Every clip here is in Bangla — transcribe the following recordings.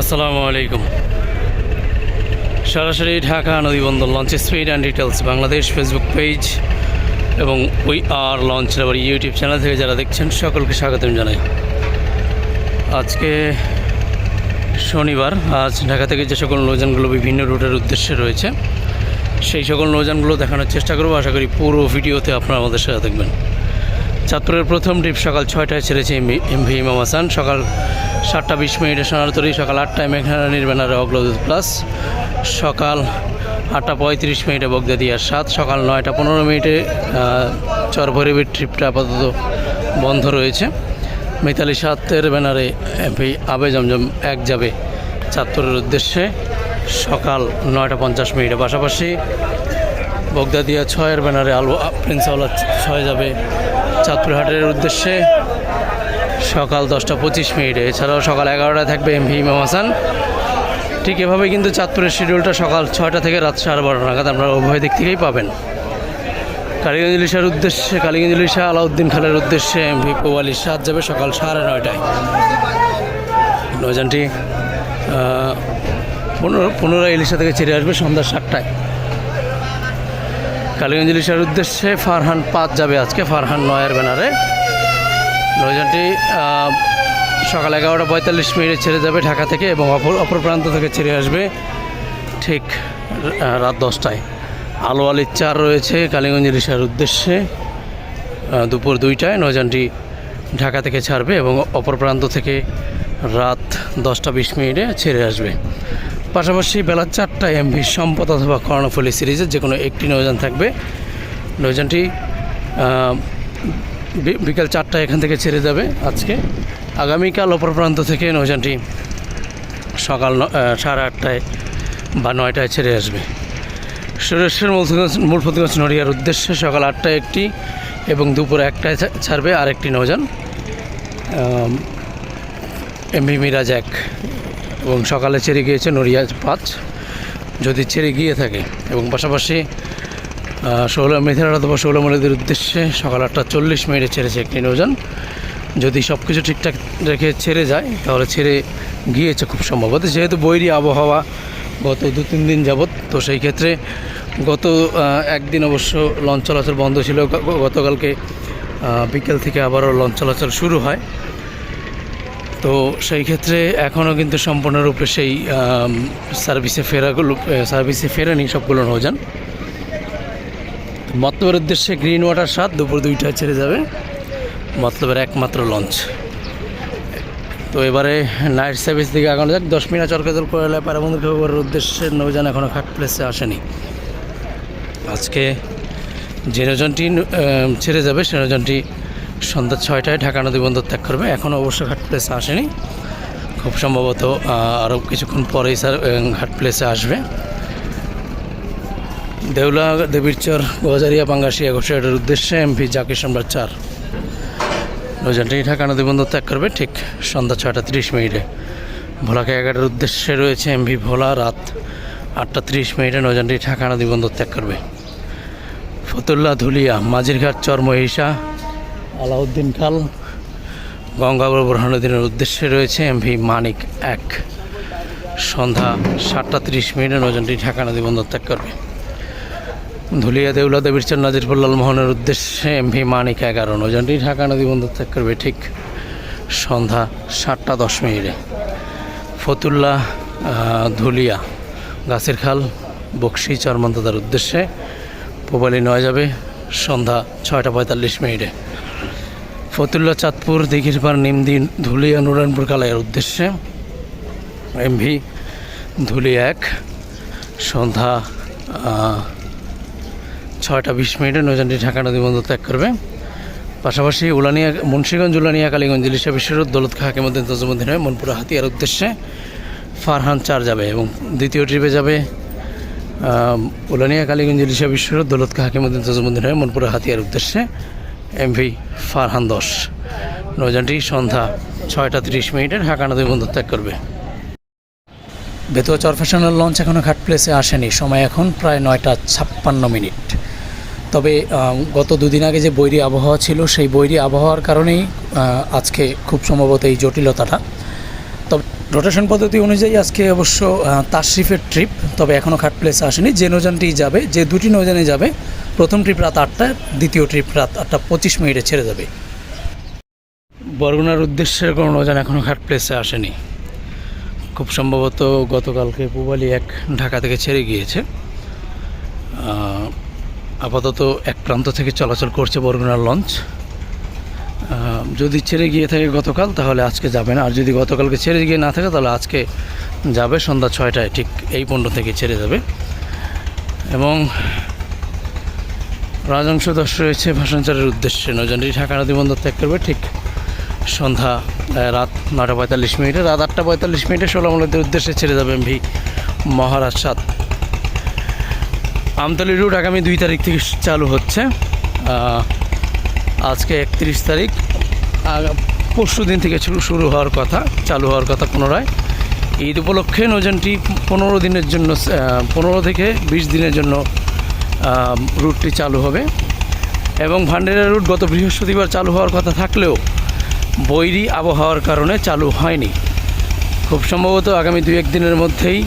আসসালামু আলাইকুম। সরাসরি Dhaka নদীবন্দর launch speed and details Bangladesh Facebook page এবং উই আর লঞ্চ আবার ইউটিউব চ্যানেল থেকে যারা দেখছেন, সকলকে স্বাগতম জানাই। আজকে শনিবার, আজ ঢাকা থেকে যে সকল নৌযানগুলো বিভিন্ন রুটের উদ্দেশ্যে রয়েছে, সেই সকল নৌযানগুলো দেখানোর চেষ্টা করব। আশা করি পুরো ভিডিওতে আপনারা আমাদের সাথে দেখবেন চাঁদপুরের প্রথম ট্রিপ সকাল ছয়টায় ছেড়েছে এমভি ইমাম হাসান। সকাল সাতটা বিশ মিনিটে সোনারতরি সকাল আটটায় মেঘনারানির ব্যানারে অগ্রদূত প্লাস। সকাল আটটা পঁয়ত্রিশ মিনিটে বগদাদিয়ার সাত, সকাল নয়টা পনেরো মিনিটে চরভরিবির ট্রিপটা আপাতত বন্ধ রয়েছে। মিতালি সাতের ব্যানারে এমভি আবে জমজম এক যাবে চাঁদপুরের উদ্দেশ্যে। সকাল নয়টা পঞ্চাশ মিনিটে পাশাপাশি বগদাদিয়া ছয়ের ব্যানারে আলু প্রিন্স ছয় যাবে চাঁদপুরহাটের উদ্দেশ্যে সকাল দশটা পঁচিশ মিনিটে। এছাড়াও সকাল এগারোটায় থাকবে এম ভি ইমাম হাসান। ঠিক এভাবে কিন্তু চাঁদপুরের শিডিউলটা সকাল ছয়টা থেকে রাত সাড়ে বারোটা নাগাদ আপনারা উভয় দিক থেকেই পাবেন। কালীগঞ্জ ইলিশার উদ্দেশ্যে কালীগঞ্জ ইলিশা আলাউদ্দিন খালের উদ্দেশ্যে এম ভি কোয়ালি সাত যাবে সকাল সাড়ে নয়টায়। নৌযানটি পনেরো পুনরায় ইলিশা থেকে ছেড়ে আসবে সন্ধ্যা সাতটায়। কালীগঞ্জ ইলিশার উদ্দেশ্যে ফারহান পাঁচ যাবে আজকে ফারহান নয়ের ব্যানারে। নৌযানটি আহ, সকাল এগারোটা পঁয়তাল্লিশ মিনিটে ছেড়ে যাবে ঢাকা থেকে এবং অপর অপর প্রান্ত থেকে ছেড়ে আসবে ঠিক রাত দশটায়। আলো আলির চার রয়েছে কালীগঞ্জ ইলিশার উদ্দেশ্যে দুপুর দুইটায়। নৌযানটি ঢাকা থেকে ছাড়বে এবং অপর প্রান্ত থেকে রাত দশটা বিশ মিনিটে ছেড়ে আসবে। পাশাপাশি বেলা চারটায় এমভি সম্পদ অথবা কর্ণফুলি সিরিজের যে কোনো একটি নৌযান থাকবে। নৌযানটি বিকাল চারটায় এখান থেকে ছেড়ে যাবে আজকে। আগামীকাল অপর প্রান্ত থেকে নৌযানটি সকাল সাড়ে আটটায় বা নয়টায় ছেড়ে আসবে। সুরেশ্বর মূলফতিগঞ্জ মূলফতিগঞ্জ নড়িয়ার উদ্দেশ্যে সকাল আটটায় একটি এবং দুপুর একটায় ছাড়বে আরেকটি নৌযান এমভি মিরাজ এক। এবং সকালে ছেড়ে গিয়েছে নড়িয়া পাঁচ যদি ছেড়ে গিয়ে থাকে এবং পাশাপাশি ষোলো মেথেরাট অথবা ষোলো মলিদের উদ্দেশ্যে সকাল আটটা চল্লিশ মিনিটে ছেড়েছে একটি নৌযান। যদি সব কিছু ঠিকঠাক রেখে ছেড়ে যায়, তাহলে ছেড়ে গিয়েছে খুব সম্ভবত যেহেতু বৈরী আবহাওয়া গত দু, তিন দিন যাবৎ, তো সেই ক্ষেত্রে গত একদিন অবশ্য লঞ্চ চলাচল বন্ধ ছিল। গতকালকে বিকেল থেকে আবারও লঞ্চ চলাচল শুরু হয়। তো সেই ক্ষেত্রে এখনও কিন্তু সম্পূর্ণরূপে সেই সার্ভিসে ফেরাগুলো সার্ভিসে ফেরেনি সবগুলো নৌযান। মতলবের উদ্দেশ্যে গ্রিন ওয়াটার সাত, দুপুর দুইটায় ছেড়ে যাবে। মতলবের একমাত্র লঞ্চ তো এবারে নাইট সার্ভিস দিকে আগানো যাক। দশ চরকাজল করে পারাবন্ধু খবরের উদ্দেশ্যে নৌযান এখনও খাট প্লেসে আসেনি। আজকে যে নৌযানটি ছেড়ে যাবে, সে নৌযানটি সন্ধ্যা ছয়টায় ঢাকা নদী বন্দর ত্যাগ করবে। এখনও অবশ্য ঘাট প্লেসে আসেনি। খুব সম্ভবত আরও কিছুক্ষণ পরেই স্যার ঘাট প্লেসে আসবে। দেউলা দেবীরচর গজারিয়া পাঙ্গাসিয়া ঘোষাটের উদ্দেশ্যে এমপি জাকির সম্রাট চার। নৌযানটি ঢাকা নদী বন্দর ত্যাগ করবে ঠিক সন্ধ্যা ছয়টা তিরিশ মিনিটে। ভোলাকে এগারোটার উদ্দেশ্যে রয়েছে এমভি ভোলা, রাত আটটা তিরিশ মিনিটে নৌযানটি ঢাকা নদী বন্দর ত্যাগ করবে। ফতুল্লা, ধুলিয়া মাঝিরঘাট চর মহিষা আলাউদ্দিন খাল। গঙ্গাবর বুরহানুদ্দিনের উদ্দেশ্যে রয়েছে এমভি মানিক এক। সন্ধ্যা সাতটা তিরিশ মিনিটে নজনটি ঢাকা নদী বন্দর ত্যাগ করবে। ধুলিয়া দেউলা দেবীর দেবীরচর নাজিরপুর লালমোহনের উদ্দেশ্যে এমভি মানিক এগারো। নজনটি ঢাকা নদী বন্দর ত্যাগ করবে ঠিক সন্ধ্যা সাতটা দশ মিনিটে। ফতুল্লা ধুলিয়া, গাছের খাল, বক্সি চরমন্তদার উদ্দেশ্যে পোবালি নয় যাবে সন্ধ্যা ছয়টা পঁয়তাল্লিশ মিনিটে। ফতুল্লা চাঁদপুর দিঘির পার নিমদিন ধুলিয়া, নুরানপুর কালাইয়ের উদ্দেশ্যে। এমভি ধুলি এক, সন্ধ্যা ছয়টা বিশ মিনিটে নৌযানটি ঢাকা নদী বন্দর ত্যাগ করবে। পাশাপাশি উলানিয়া, মুন্সীগঞ্জ, উলানিয়া, কালীগঞ্জ, ইলিশা বিশ্বরোড দৌলত খা হাকিমুদ্দিন তজমুদ্দিন হয়ে মনপুরা হাতিয়ার উদ্দেশ্যে ফারহান চার যাবে এবং দ্বিতীয় ট্রিপে যাবে উলানিয়া, কালীগঞ্জ, ইলিশা বিশ্বরোড দৌলত খা হাকিমুদ্দিন তজমুদ্দিন হয়ে মনপুরা হাতিয়ার উদ্দেশ্যে। এমভি ফারহান দশ। নৌযানটি সন্ধ্যা ছয়টা তিরিশ মিনিটে ঢাকা নদী বন্দর ত্যাগ করবে। বেতুয়া চরফেশনাল লঞ্চ এখনও ঘাট প্লেসে আসেনি। সময় এখন প্রায় নয়টা ছাপ্পান্ন মিনিট। তবে গত দুদিন আগে যে বৈরী আবহাওয়া ছিল, সেই বৈরী আবহাওয়ার কারণেই আজকে খুব সম্ভবত এই জটিলতাটা। তবে রোটেশন পদ্ধতি অনুযায়ী আজকে অবশ্য তাশরিফের ট্রিপ তবে এখনও খাট প্লেসে আসেনি। যে নৌযানটি যাবে, যে দুটি নৌযানে যাবে প্রথম ট্রিপ রাত আটটা দ্বিতীয় ট্রিপ রাত আটটা পঁচিশ মিনিটে ছেড়ে যাবে। বরগুনার উদ্দেশ্যে কোনো নৌযান এখনও ঘাট প্লেসে আসেনি। খুব সম্ভবত গতকালকে পুবালি এক ঢাকা থেকে ছেড়ে গিয়েছে। আপাতত এক প্রান্ত থেকে চলাচল করছে বরগুনার লঞ্চ। যদি ছেড়ে গিয়ে থাকে গতকাল, তাহলে আজকে যাবে না। আর যদি গতকালকে ছেড়ে গিয়ে না থাকে, তাহলে আজকে যাবে সন্ধ্যা ছয়টায়, ঠিক এই পণ্য থেকে ছেড়ে যাবে। এবং রাজংশ দশ রয়েছে ভাষণচারের উদ্দেশ্যে। নজনটি ঢাকা নদী বন্দর ত্যাগ করবে ঠিক সন্ধ্যা রাত নটা পঁয়তাল্লিশ মিনিটে। রাত আটটা পঁয়তাল্লিশ মিনিটে ষোলামূলদের উদ্দেশ্যে ছেড়ে যাবে এমভি মহারাজ সাত আমতলি রুট আগামী দুই তারিখ থেকে চালু হচ্ছে। আজকে একত্রিশ তারিখ। পরশু দিন থেকে শুরু হওয়ার কথা, চালু হওয়ার কথা পুনরায়। ঈদ উপলক্ষে নজনটি পনেরো দিনের জন্য পনেরো থেকে বিশ দিনের জন্য রুটটি চালু হবে। এবং ভান্ডারিয়া রুট গত বৃহস্পতিবার চালু হওয়ার কথা থাকলেও বৈরী আবহাওয়ার কারণে চালু হয়নি। খুব সম্ভবত আগামী দু এক দিনের মধ্যেই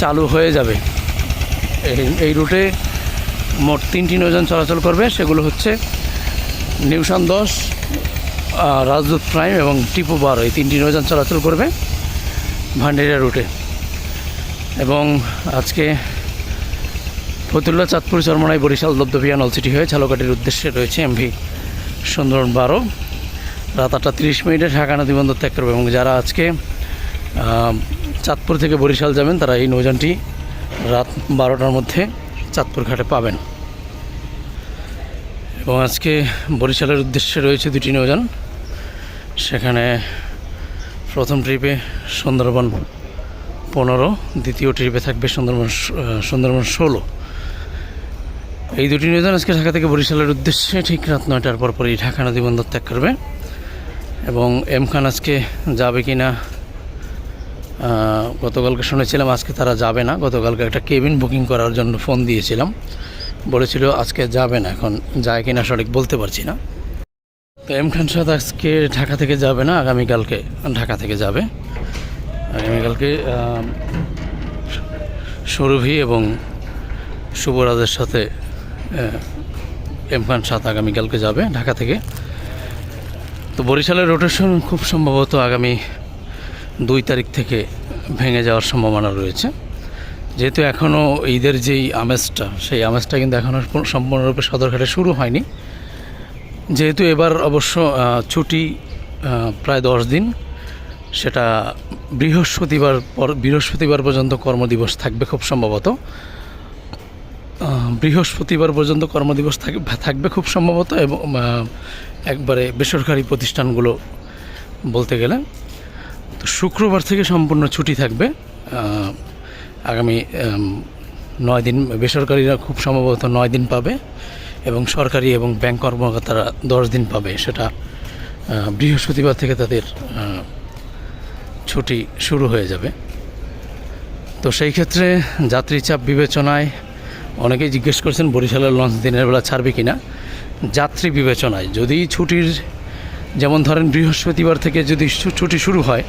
চালু হয়ে যাবে। এই রুটে মোট তিনটি নৌযান চলাচল করবে, সেগুলো হচ্ছে নিউশন দশ রাজদূত প্রাইম এবং টিপু বারো। এই তিনটি নৌযান চলাচল করবে ভান্ডারিয়া রুটে। এবং আজকে ফতুল্লা চাঁদপুর চরমনাই বরিশাল দবদবিয়া নলসিটি হয়ে ঝালকাটির উদ্দেশ্যে রয়েছে এমভি সুন্দরবন বারো। রাত আটটা তিরিশ মিনিটে ঢাকা নদী বন্দর ত্যাগ করবে এবং যারা আজকে চাঁদপুর থেকে বরিশাল যাবেন, তারা এই নৌযানটি রাত বারোটার মধ্যে চাঁদপুর ঘাটে পাবেন। এবং আজকে বরিশালের উদ্দেশ্যে রয়েছে দুটি নৌযান। সেখানে প্রথম ট্রিপে সুন্দরবন পনেরো, দ্বিতীয় ট্রিপে থাকবে সুন্দরবন সুন্দরবন ষোলো। এই দুটি নৌযান আজকে ঢাকা থেকে বরিশালের উদ্দেশ্যে ঠিক রাত নয়টার পর পরই ঢাকা নদী বন্দর ত্যাগ করবে। এবং এম খান আজকে যাবে কি না গতকালকে শুনেছিলাম, আজকে তারা যাবে না। গতকালকে একটা কেবিন বুকিং করার জন্য ফোন দিয়েছিলাম। বলেছিল আজকে যাবে না, এখন যায় কি না সঠিক বলতে পারছি না। তো এম খান সাদ আজকে ঢাকা থেকে যাবে না, আগামীকালকে ঢাকা থেকে যাবে। আগামীকালকে সুরভি এবং শুভরাজের সাথে আহ, এম সাত আগামীকালকে যাবে ঢাকা থেকে। তো বরিশালের রোটেশন খুব সম্ভবত আগামী দুই তারিখ থেকে ভেঙে যাওয়ার সম্ভাবনা রয়েছে। যেহেতু এখনও ঈদের যেই আমেজটা সেই আমেজটা কিন্তু এখনও সম্পূর্ণরূপে সদরঘাটে শুরু হয়নি। যেহেতু এবার অবশ্য ছুটি প্রায় দশ দিন সেটা বৃহস্পতিবার পর বৃহস্পতিবার পর্যন্ত কর্মদিবস থাকবে খুব সম্ভবত। বৃহস্পতিবার পর্যন্ত কর্মদিবস থাকবে থাকবে খুব সম্ভবত এবং একবারে বেসরকারি প্রতিষ্ঠানগুলো বলতে গেলে। তো শুক্রবার থেকে সম্পূর্ণ ছুটি থাকবে। আগামী নয় দিন বেসরকারিরা খুব সম্ভবত নয় দিন পাবে এবং সরকারি এবং ব্যাংক কর্মকর্তারা দশ দিন পাবে। সেটা বৃহস্পতিবার থেকে তাদের ছুটি শুরু হয়ে যাবে। তো সেই ক্ষেত্রে যাত্রী চাপ বিবেচনায় অনেকেই জিজ্ঞেস করছেন বরিশালের লঞ্চ দিনের বেলা ছাড়বে কি না যাত্রী বিবেচনায় যদি ছুটির, যেমন ধরেন বৃহস্পতিবার থেকে যদি ছুটি শুরু হয়,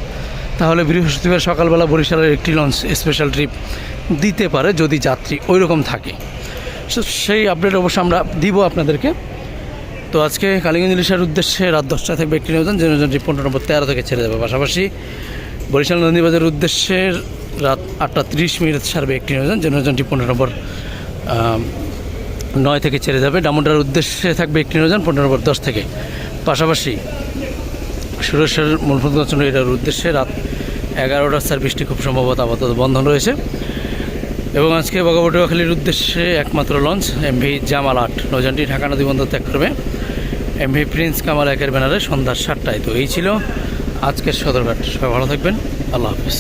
তাহলে বৃহস্পতিবার সকালবেলা বরিশালের একটি লঞ্চ স্পেশাল ট্রিপ দিতে পারে যদি যাত্রী ওই রকম থাকে সেই আপডেট অবশ্য আমরা দিব আপনাদেরকে। তো আজকে কালীগঞ্জ ইলিশার উদ্দেশ্যে রাত দশটা থাকবে একটি নৌযান যে নৌযানটি পনেরো, নম্বর তেরো থেকে ছেড়ে যাবে পাশাপাশি বরিশাল নন্দীবাজারের উদ্দেশ্যে রাত আটটা তিরিশ মিনিট ছাড়বে একটি নৌযান যে নৌযানটি পনেরো, নম্বর নয় থেকে ছেড়ে যাবে। ডামুডার উদ্দেশ্যে থাকবে একটি নৌযান পনেরো নম্বর দশ থেকে। পাশাপাশি সুরেশ্বর মূলভূতগঞ্জ এটার উদ্দেশ্যে রাত এগারোটার সার্ভিসটি খুব সম্ভবত আপাতত বন্ধ রয়েছে। এবং আজকে বগাবটুয়াখালীর উদ্দেশ্যে একমাত্র লঞ্চ এমভি জামাল আট। নৌযানটি ঢাকা নদী বন্দর ত্যাগ করবে। এমভি প্রিন্স কামাল একের ব্যানারে সন্ধ্যা সাতটায়। তো এই ছিল আজকের সদরঘাট। সবাই ভালো থাকবেন। আল্লাহ হাফিজ।